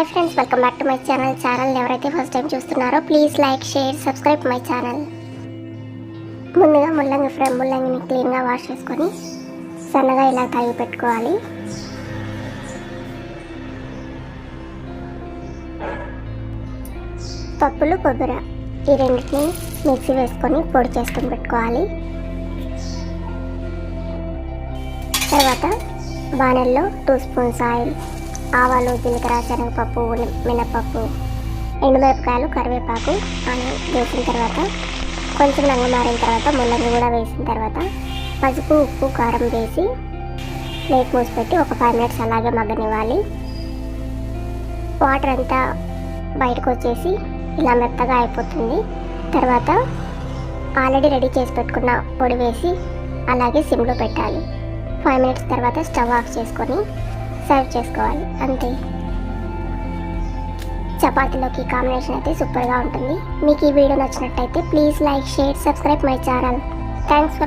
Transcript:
Hi friends welcome back to my channel. Channel ఎవరైతే first time చూస్తున్నారో please like share subscribe my channel. ముందుగా ముల్లంగి fry ముల్లంగిని క్లీన్గా వాష్ చేసుకొని సన్నగా ఇలా తగి పెట్టుకోవాలి. పప్పులు కొబ్బరి ఈ రెండింటిని మిక్సీ వేసుకొని పొడి చేసుకొని పెట్టుకోవాలి. తర్వాత బాణల్లో టూ స్పూన్స్ ఆయిల్ ఆవాలు జీలకర్ర శనగపప్పు మినపప్పు ఎండుమిరపకాయలు కరివేపాకు ఆనియన్ వేసిన తర్వాత కొంచెం రంగు మారిన తర్వాత ముల్లంగి కూడా వేసిన తర్వాత పసుపు ఉప్పు కారం వేసి ప్లేట్ మూసిపెట్టి ఒక ఫైవ్ మినిట్స్ అలాగే మగ్గనివ్వాలి. వాటర్ అంతా బయటకు వచ్చేసి ఇలా మెత్తగా అయిపోతుంది. తర్వాత ఆల్రెడీ రెడీ చేసి పెట్టుకున్న పొడి వేసి అలాగే సిమ్లో పెట్టాలి. ఫైవ్ మినిట్స్ తర్వాత స్టవ్ ఆఫ్ చేసుకొని సర్వ్ చేసుకోవాలి అంతే. చపాతీలోకి కాంబినేషన్ అయితే సూపర్గా ఉంటుంది. మీకు ఈ వీడియో నచ్చినట్టయితే please like share subscribe my channel thanks